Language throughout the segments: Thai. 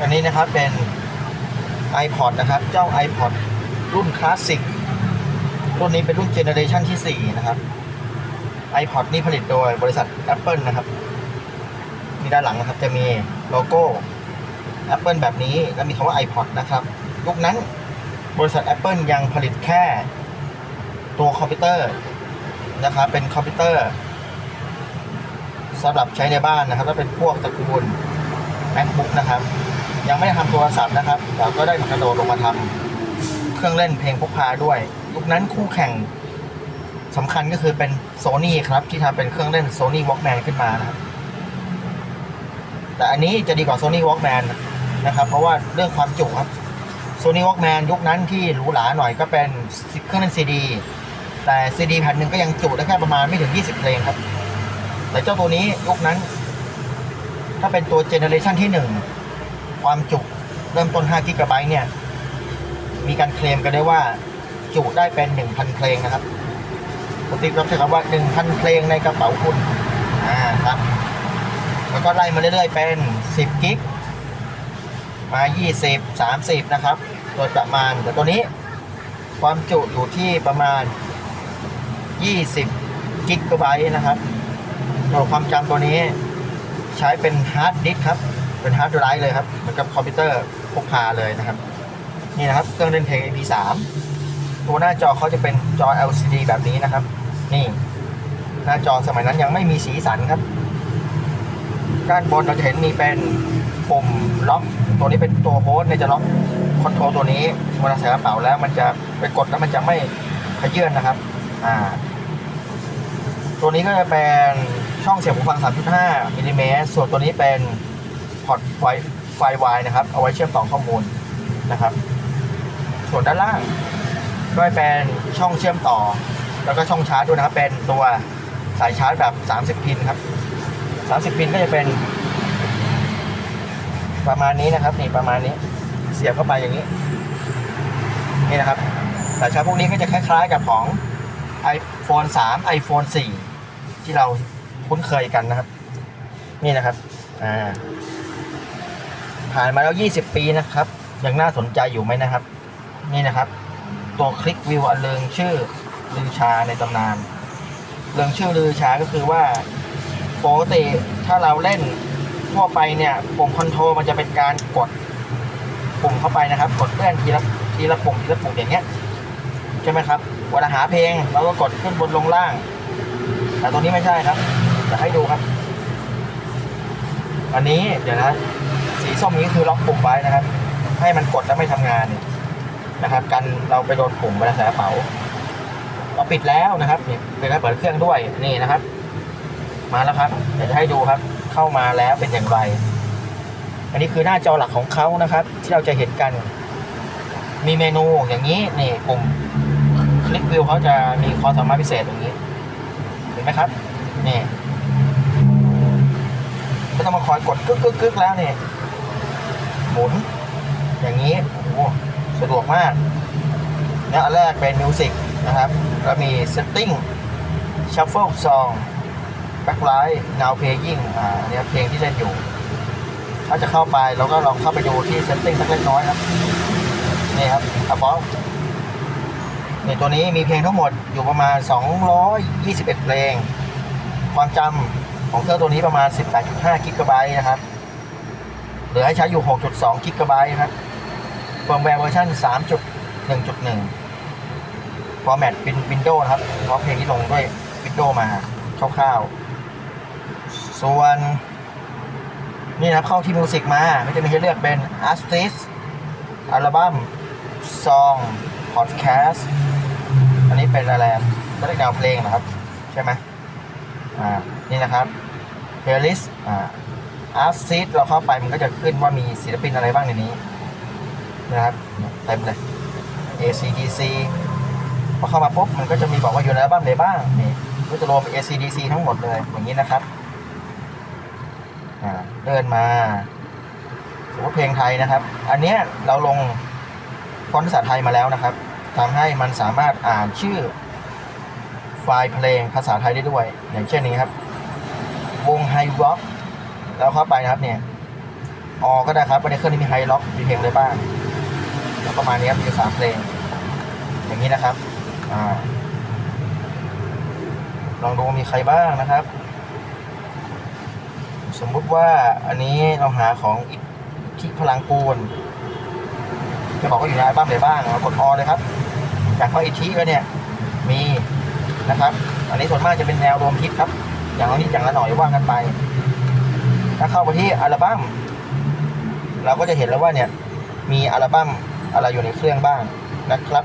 อันนี้นะครับเป็น iPod นะครับ เจ้า iPod รุ่นคลาสสิก รุ่นนี้เป็นรุ่นเจเนอเรชันที่ 4 นะครับ iPod นี่ผลิตโดยบริษัท Apple นะครับนี่ด้านหลังนะครับจะมีโลโก้ Apple แบบนี้แล้วมีคำว่า iPod นะครับยุคนั้นบริษัท Apple ยังผลิตแค่ตัวคอมพิวเตอร์นะครับเป็นคอมพิวเตอร์สำหรับใช้ในบ้านนะครับ แล้วเป็นพวกตระกูล MacBook นะครับ ยังไม่ได้ทำโทรศัพท์นะครับแต่ก็ได้กระโดดลงมาทำเครื่องเล่นเพลงพกพาด้วยยุคนั้นคู่แข่งสำคัญก็คือเป็น Sony ครับ ที่ทำเป็นเครื่องเล่น Sony Walkman ขึ้นมานะครับ แต่อันนี้จะดีกว่า Sony Walkman นะครับ เพราะว่าเรื่องความจุครับ Sony Walkman ยุคนั้นที่หรูหราหน่อยก็เป็นเครื่องเล่นซีดีแต่ซีดีแผ่นหนึ่งก็ยังจุได้แค่ประมาณไม่ถึง 20 เพลงครับ แต่เจ้าตัวนี้ยุคนั้น ถ้าเป็นตัวเจเนอเรชันที่1 ความจุเริ่มต้น5กิกะไบต์เนี่ย มีการเคลมกันได้ว่าจุได้เป็น 1,000 เพลงนะครับปกติเราใช้คำว่า 1,000 เพลงในกระเป๋าคุณอ่าครับ แล้วก็ไล่มาเรื่อยๆ เป็น 10 กิก มา 20 30 นะครับ โดยประมาณแต่ตัวนี้ความจุอยู่ที่ประมาณ 20 กิกะไบต์นะครับตัวความจำตัวนี้ใช้เป็นฮาร์ดดิสครับ เป็นฮาร์ดไดรฟ์เลยครับ เหมือนกับคอมพิวเตอร์พกพาเลยนะครับ นี่นะครับเครื่องเล่นเพลง MP3 ตัวหน้าจอเขาจะเป็นจอ LCD แบบนี้นะครับ นี่ หน้าจอสมัยนั้นยังไม่มีสีสันครับ ด้านบนเราจะเห็นมีเป็นปุ่มล็อก ตัวนี้เป็นตัวโฮสต์เนี่ยจะล็อกคอนโทรลตัวนี้เวลาใส่กระเป๋าแล้วมันจะไปกดแล้วมันจะไม่ขยื่นนะครับ อ่า ตัวนี้ก็จะเป็นช่องเสียบหูฟัง 3.5มิลลิเมตรส่วนตัวนี้เป็น พอร์ตไวไฟวายนะครับ เอาไว้เชื่อมต่อข้อมูลนะครับ ส่วนด้านล่างก็จะเป็นช่องเชื่อมต่อ แล้วก็ช่องชาร์จด้วยนะครับ เป็นตัวสายชาร์จแบบ 30 พินครับ 30 พินก็จะเป็น ประมาณนี้นะครับนี่ประมาณนี้เสียบเข้าไปอย่างนี้ นี่นะครับสายชาร์จพวกนี้ก็จะคล้าย ๆ กับของ iPhone 3 iPhone 4 ที่เราคุ้นเคยกันนะครับ นี่นะครับ อ่า ผ่านมาแล้ว 20 ปีนะครับ ยังน่าสนใจอยู่ไหมนะครับ นี่นะครับ ตัวคลิกวิวอันเริงชื่อลือชาในตำนานเรื่องชื่อลือชาก็คือว่าปกติถ้าเราเล่นทั่วไปเนี่ยปุ่มคอนโทรลมันจะเป็นการกดปุ่มเข้าไปนะครับ กดเลื่อนทีละทีละปุ่มทีละปุ่มอย่างเงี้ยใช่ไหมครับเวลาหาเพลงเราก็กดขึ้นบนลงล่าง แต่ตัวนี้ไม่ใช่ครับจะให้ดูครับ อันนี้เดี๋ยวนะ สีส้มนี้คือล็อกปุ่มไว้นะครับ ให้มันกดแล้วไม่ทำงานเนี่ยนะครับ กันเราไปโดนปุ่มเวลาใส่กระเป๋าเราปิดแล้วนะครับนี่เป็นการเปิดเครื่องด้วยนี่นะครับ มาแล้วครับเดี๋ยวจะให้ดูครับ เข้ามาแล้วเป็นอย่างไร อันนี้คือหน้าจอหลักของเขานะครับ ที่เราจะเห็นกัน มีเมนูอย่างนี้นี่ปุ่มคลิกวิวเขาจะมีความสามารถพิเศษอย่างนี้เห็นไหมครับนี่ไม่ต้องมาคอยกดกึกกึกกึกแล้วเนี่ห มุน อย่างนี้โอ้โหสะดวกมากเนี่ยอันแรกเป็นมิวสิกนะครับ แล้วมี setting shuffle song backlight now playing อ่าเนี่ยเพลงที่เล่นอยู่ ถ้าจะเข้าไปเราก็ลองเข้าไปดูที่ setting สักเล็กน้อยครับ นี่ครับ about นี่ตัวนี้มีเพลงทั้งหมดอยู่ประมาณ 221 เพลง ความจำของเครื่องตัวนี้ประมาณ 18.5 กิกะไบต์นะครับ เหลือให้ใช้อยู่ 6.2 กิกะไบต์ครับเฟิร์มแวร์เวอร์ชัน3.1.1 ฟอร์แมตเป็น Windows นะครับ เพราะเพลงที่ลงด้วย Windows มาคร่าวๆ ส่วน นี่นะครับเข้าที่มิวสิกมาก็จะมีให้เลือกเป็น Artist อัลบั้ม Song Podcast อันนี้เป็นอะไรอะก็เรียกแนวเพลงนะครับ ใช่ไหมอ่า นี่นะครับ Playlist อ่า Artist เราเข้าไปมันก็จะขึ้นว่ามีศิลปินอะไรบ้างในนี้นะครับเต็มเลย ACDC พอเข้ามาปุ๊บมันก็จะมีบอกว่าอยู่ในอัลบั้มไหนบ้างนี่ก็จะรวมเป็น ACDC ทั้งหมดเลยอย่างนี้นะครับเดินมาสมมติเพลงไทยนะครับ อันเนี้ยเราลงฟอนต์ภาษาไทยมาแล้วนะครับทำให้มันสามารถอ่านชื่อ ไฟล์เพลงภาษาไทยได้ด้วย อย่างเช่นนี้ครับ วงไฮร็อก แล้วเข้าไปนะครับเนี่ยออก็ได้ครับวันเครื่องนี้มีไฮล็อกมีเพลงอะไรบ้างแล้วประมาณนี้ครับมีสามเพลง อย่างนี้นะครับอ่าลองดูมีใครบ้างนะครับ สมมุติว่าอันนี้เราหาของอิทธิพลังกูลจะบอกว่าอยู่ในอัลบั้มไหนบ้างเรากดออเลยครับจากของอิทธิก็เนี่ยมีนะครับ อันนี้ส่วนมากจะเป็นแนวรวมฮิตครับ อย่างละนิดอย่างละหน่อยว่ากันไป ถ้าเข้าไปที่อัลบั้มเราก็จะเห็นแล้วว่าเนี่ยมีอัลบั้มอะไรอยู่ในเครื่องบ้างนะครับ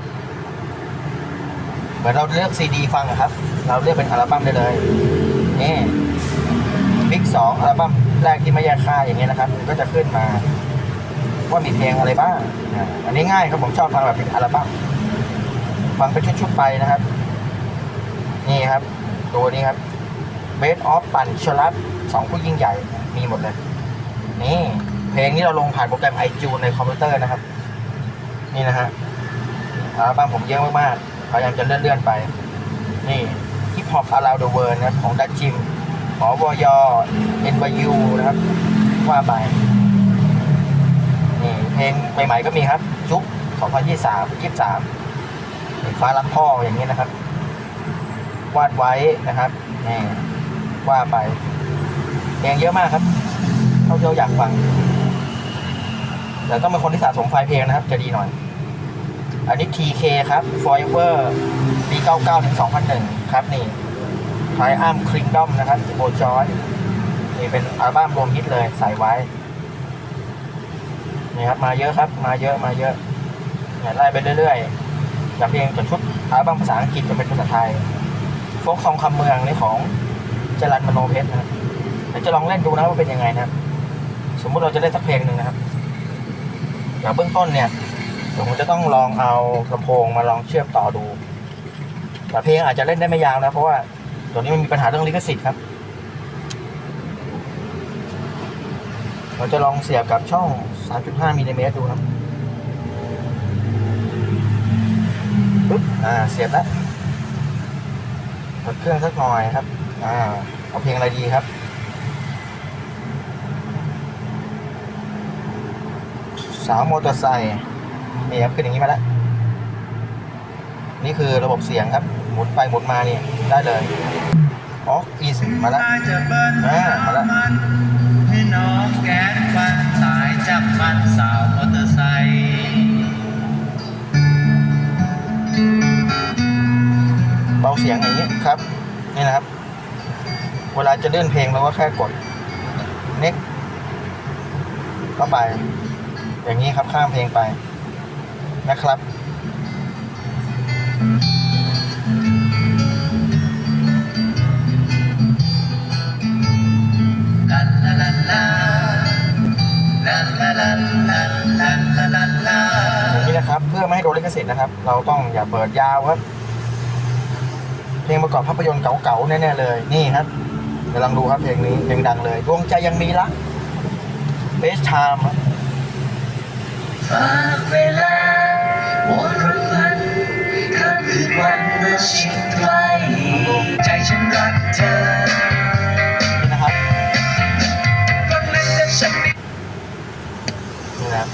เหมือนเราเลือกซีดีฟังอะครับ เราเลือกเป็นอัลบั้มได้เลยนี่บิ๊กสองอัลบั้มแรกที่ไม่แยกค่ายอย่างเงี้ยนะครับมันก็จะขึ้นมาว่ามีเพลงอะไรบ้างอันนี้ง่ายครับผมชอบฟังแบบเป็นอัลบั้มฟังเป็นชุดๆไปนะครับ นี่ครับ ตัวนี้ครับ Best of ปั่นชลัดสองผู้ยิ่งใหญ่ มีหมดเลย นี่เพลงนี้เราลงผ่านโปรแกรม iTunes ในคอมพิวเตอร์นะครับ นี่นะฮะอัลบั้มผมเยอะมากๆพยายามจะเลื่อนๆไป นี่ Hip Hop Around the World นะครับของดัชชิมหอวยเอ็นวยูนะครับ ว่าไป นี่เพลงใหม่ๆก็มีครับ จุ๊บ2023 23ฟ้ารักพ่ออย่างนี้นะครับ วาดไว้นะครับนี่ว่าไป เพลงเยอะมากครับ เท่าที่เราอยากฟัง แต่ต้องเป็นคนที่สะสมไฟล์เพลงนะครับ จะดีหน่อย อันนี้ TK ครับ Forever ปี99ถึง2001 ครับนี่ t r i u m p Kingdom นะครับโบจอยนี่เป็นอัลบั้มรวมฮิตเลยใส่ไว้นี่ครับมาเยอะครับ มาเยอะมาเยอะเนี่ยไล่ไปเรื่อยๆจากเพลงจนชุดอัลบั้มภาษาอังกฤษจนเป็นภาษาไทย โฟกซองคำเมืองในของจรันมโนเพชรนะครับ ดี๋ยวจะลองเล่นดูนะว่าเป็นยังไงนะครับ สมมุติเราจะเล่นสักเพลงหนึ่งนะครับอย่างเบื้องต้นเนี่ยผมจะต้องลองเอาลำโพงมาลองเชื่อมต่อดู แต่เพลงอาจจะเล่นได้ไม่ยาวนะ เพราะว่าตัวนี้มันมีปัญหาเรื่องลิขสิทธิ์ครับ เราจะลองเสียบกับช่อง 3.5มิลลิเมตรดูครับปึ๊บ อ่า เสียบแล้วเปิดเครื่องสักหน่อยครับ อ่า เอาเพลงอะไรดีครับ สาวมอเตอร์ไซค์นี่ครับขึ้นอย่างนี้มาแล้ว นี่คือระบบเสียงครับ หมุนไปหมุนมานี่ได้เลยออกอีสมาแล้วจะเบิ้ลอ่ามาแล้วมันให้น้องแก๊สฟันสายจับมันสาวมอเตอร์ไซค์เบาเสียงอย่างนี้ครับ นี่นะครับ เวลาจะเลื่อนเพลงเราก็แค่กด next เข้าไป อย่างนี้ครับข้ามเพลงไปนะครับ นี้นะครับเพื่อไม่ให้โดนลิขสิทธิ์นะครับ เราต้องอย่าเปิดยาวครับ เพลงประกอบภาพยนตร์เก่าๆแน่ๆเลยนี่ครับเดี๋ยวลองดูครับเพลงนี้เพลงดังเลยดวงใจยังมีรักเบสไทม์ ฝากเวลาวนรำพันข้ามคืนวันเมื่อชิดใกล้ใจฉันรักเธอนี่นะครับก็นั้นจะฉันไม่นี่นะครับ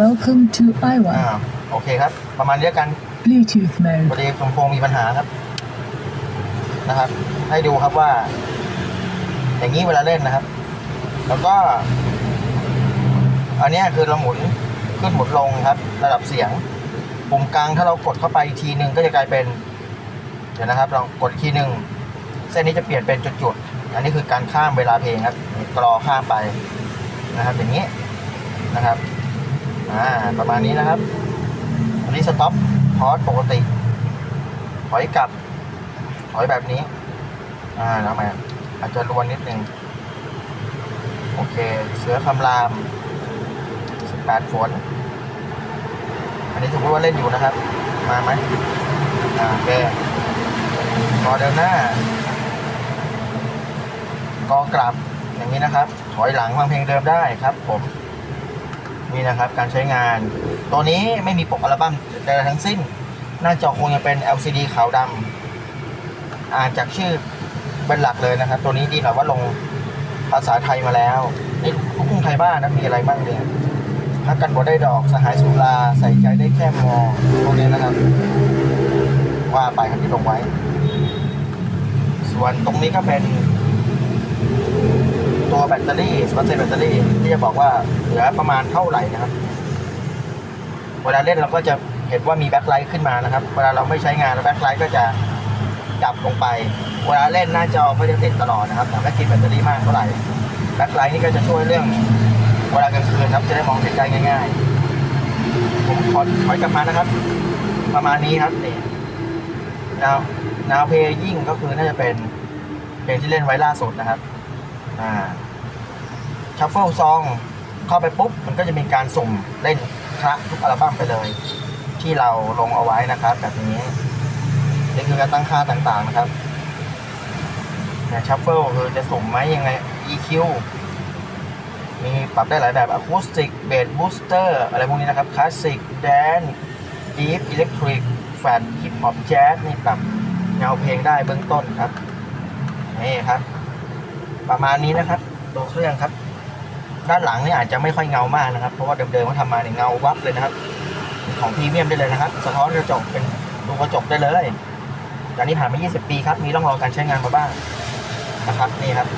Welcome to อ่า Iowa. โอเคครับ ประมาณนี้แล้วกัน Bluetooth พอ mode. ดีลำโพงมีปัญหาครับ นะครับ ให้ดูครับว่า อย่างนี้เวลาเล่นนะครับ แล้วก็ อันนี้คือเราหมุนขึ้นหมุนลงครับ ระดับเสียง ปุ่มกลางถ้าเรากดเข้าไปอีกทีหนึ่งก็จะกลายเป็น เดี๋ยวนะครับลองกดทีหนึ่งเส้นนี้จะเปลี่ยนเป็นจุดๆ อันนี้คือการข้ามเวลาเพลงครับกรอข้ามไปนะครับ อย่างนี้นะครับอ่าประมาณนี้นะครับ อันนี้สต็อปพอสปกติถอยกลับถอยแบบนี้ อ่าแล้วมาอาจจะรวนนิดนึง โอเค เสือคำราม 18ฝน อันนี้สมมติว่าเล่นอยู่นะครับ มาไหมอ่าโอเคกอเดินหน้ากอกลับอย่างนี้นะครับ ถอยหลังฟังเพลงเดิมได้ครับ ผมนี่นะครับการใช้งาน ตัวนี้ไม่มีปกอัลบั้มใดทั้งสิ้น หน้าจอคงจะเป็น LCD ขาวดำอ่านจากชื่อเป็นหลักเลยนะครับ ตัวนี้ดีหน่อยว่าลงภาษาไทยมาแล้วนี่ลูกกรุงไทยบ้านนะมีอะไรบ้างเนี่ย พักกันบ่ได้ดอกสหายสุราใส่ใจได้แค่มองพวกนี้นะครับว่าไปครับที่ลงไว้ ส่วนตรงนี้ก็เป็น ตัวแบตเตอรี่สปอนเซอร์แบตเตอรี่ที่จะบอกว่าเหลือประมาณเท่าไหร่นะครับ เวลาเล่นเราก็จะเห็นว่ามีแบ็คไลท์ขึ้นมานะครับ เวลาเราไม่ใช้งานแบ็คไลท์ก็จะดับลงไป เวลาเล่นหน้าจอก็จะติดตลอดนะครับแต่ไม่กินแบตเตอรี่มากเท่าไหร่แบ็คไลท์นี่ก็จะช่วยเรื่อง เวลากลางคืนครับจะได้มองเห็นได้ง่ายๆ ผมขอถอยกลับมานะครับ ประมาณนี้ครับนี่นาวนาเพย์ยิ่งก็คือน่าจะเป็นเพลงที่เล่นไว้ล่าสุดนะครับ อ่าชัฟเฟิลซองเข้าไปปุ๊บ มันก็จะมีการสุ่มเล่นคระทุกอัลบั้มไปเลย ที่เราลงเอาไว้นะครับ แบบนี้นี่คือการตั้งค่าต่างๆนะครับเนี่ยชัฟเฟิลคือจะสุ่มไหมยังไง EQ มีปรับได้หลายแบบอะคูสติกเบสบูสเตอร์อะไรพวกนี้นะครับคลาสสิกแดนดีฟอิเล็กทริกแฟนฮิปฮอปแจ๊สนี่ปรับแนวเพลงได้เบื้องต้นครับนี่ครับ ประมาณนี้นะครับตัวเครื่องครับ ด้านหลังนี่อาจจะไม่ค่อยเงามากนะครับ เพราะว่าเดิมๆเขาทำมาเนี่ยเงาวับเลยนะครับ ของพรีเมียมได้เลยนะครับ สะท้อนกระจกเป็นดูกระจกได้เลยตอนนี้ผ่านมา 20 ปีครับ มีร่องรอยการใช้งานมาบ้างนะครับนี่ครับ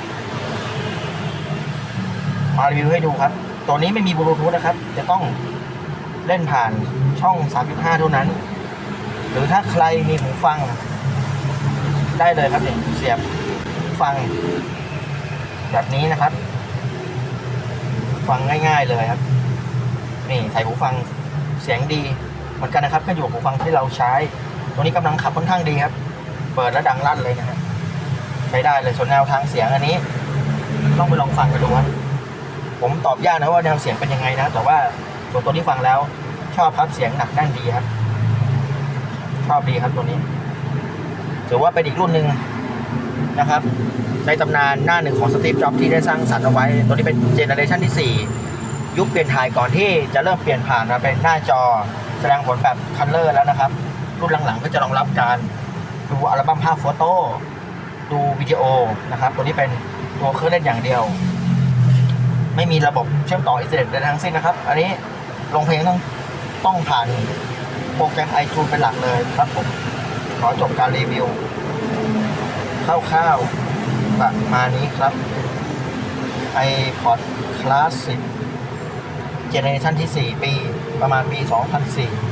มารีวิวให้ดูครับ ตัวนี้ไม่มีบลูทูธนะครับ จะต้องเล่นผ่านช่อง 3.5 เท่านั้น หรือถ้าใครมีหูฟัง ได้เลยครับเนี่ยเสียบหูฟัง แบบนี้นะครับ ฟังง่าย ๆเลยครับ นี่ใส่หูฟังเสียงดีเหมือนกันนะครับขึ้นอยู่กับหูฟังที่เราใช้ ตัวนี้กำลังขับค่อนข้างดีครับ เปิดแล้วดังลั่นเลยนะครับใช้ได้เลยส่วนแนวทางเสียงอันนี้ ต้องไปลองฟังกันดูครับ ผมตอบยากนะว่าแนวเสียงเป็นยังไงนะ แต่ว่าส่วนตัวที่ฟังแล้ว ชอบครับเสียงหนักแน่นดีครับ ชอบดีครับตัวนี้ถือว่าเป็นอีกรุ่นหนึ่งนะครับ ในตำนานหน้าหนึ่งของสตีฟจ็อบที่ได้สร้างสรรค์เอาไว้ ตัวนี้เป็นเจเนอเรชันที่ 4 ยุคเปลี่ยนถ่ายก่อนที่จะเริ่มเปลี่ยนผ่านมาเป็นหน้าจอแสดงผลแบบคัลเลอร์แล้วนะครับ รุ่นหลังๆก็จะรองรับการดูอัลบั้มภาพโฟโต้ดูวิดีโอนะครับ ตัวนี้เป็นตัวเครื่องเล่นอย่างเดียว ไม่มีระบบเชื่อมต่ออินเทอร์เน็ตใดทั้งสิ้นนะครับ อันนี้ลงเพลงต้องต้องผ่านโปรแกรม iTunes เป็นหลักเลยครับผม ขอจบการรีวิวคร่าวๆประมาณนี้ครับ iPod Classic เจเนอเรชันที่ 4 ปี ประมาณปี 2004